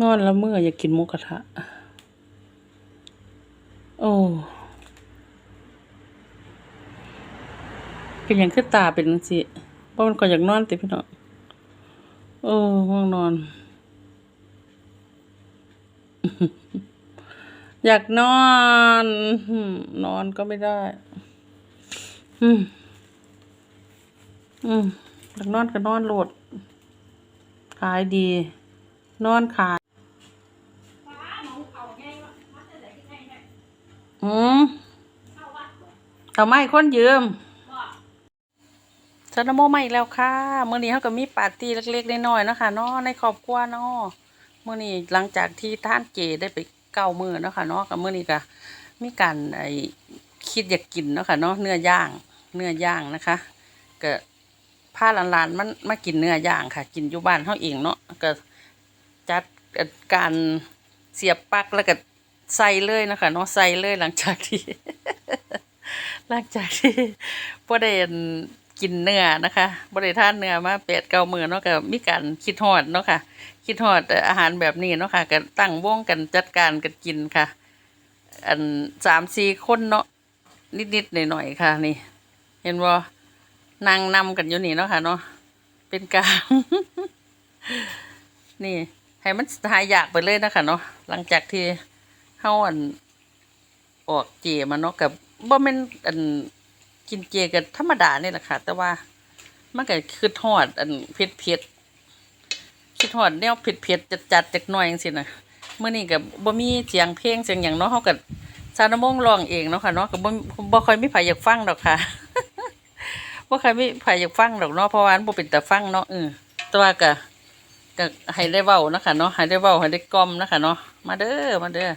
นอนแล้วเมื่ออยากกินหมูกระทะ โอ้ เป็นหยังคือตาเป็นจังซี่บ่มันก็อยากนอนติพี่น้องโอ้ง่วงนอน อยากนอน นอนก็ไม่ได้ อืม อืมอยากนอนก็นอนโหลด ขายดี นอนขาย อืมเอาไม้คนยืมสนโมมาอีกแล้วค่ะมื้อนี้เขาก็มีปาร์ตี้เล็กๆน้อยๆนะคะเนาะในครอบครัวเนาะมื้อนี้หลังจากที่ท่านเจได้ไปเก้ามื้อนะคะเนาะกับมื้อนี้ก็มีการไอ้คิดอยากกินเนาะค่ะเนาะเนื้อย่างเนื้อย่างนะคะก็พาหลานๆมันมากินเนื้อย่างค่ะ กินอยู่บ้านเฮาเองเนาะก็จัดการเสียบปลั๊กแล้วก็ ใส่เลยนะคะเนาะใส่เลยหลังจากที่ หลังจากที่บ่ได้อั่นกินเนื้อนะคะบ่ได้ทานเนื้อมาแปดเก้ามือเนาะก็มีการคิดฮอดเนาะค่ะ คิดฮอดอาหารแบบนี้เนาะค่ะก็ตั้งวงกันจัดการกันกินค่ะ อันสามสี่คนเนาะนิดๆหน่อยๆค่ะนี่ เห็นบ่านั่งนำกันอยู่นี่เนาะค่ะเนาะเป็นกลางนี่ให้มันหายอยากไปเลยนะคะเนาะหลังจากที่ เฮาอัน ออกเจมาเนาะกับบ่แม่นอันกินเจก็ธรรมดานี่แหละค่ะ แต่ว่ามันก็คือทอด อันเผ็ดเผ็ดคิดฮอดแนวเผ็ดเผ็ดจัดจัดจักหน่อยจังซี่นะเมื้อนี้ก็บ่มีเสียงเพลงเสียงหยังเนาะเฮาก็ซาวนโมงร้องเองเนาะค่ะเนาะก็บ่บ่ค่อยมีไผอยากฟังดอกค่ะบ่ค่อยมีไผอยากฟังดอกเนาะเพราะว่ามันบ่เป็นตาฟังเนาะเออแต่ว่าก็ก็ให้ได้เว้านะคะเนาะให้ได้เว้าให้ได้กล่อมนะคะเนาะมาเด้อมาเด้อ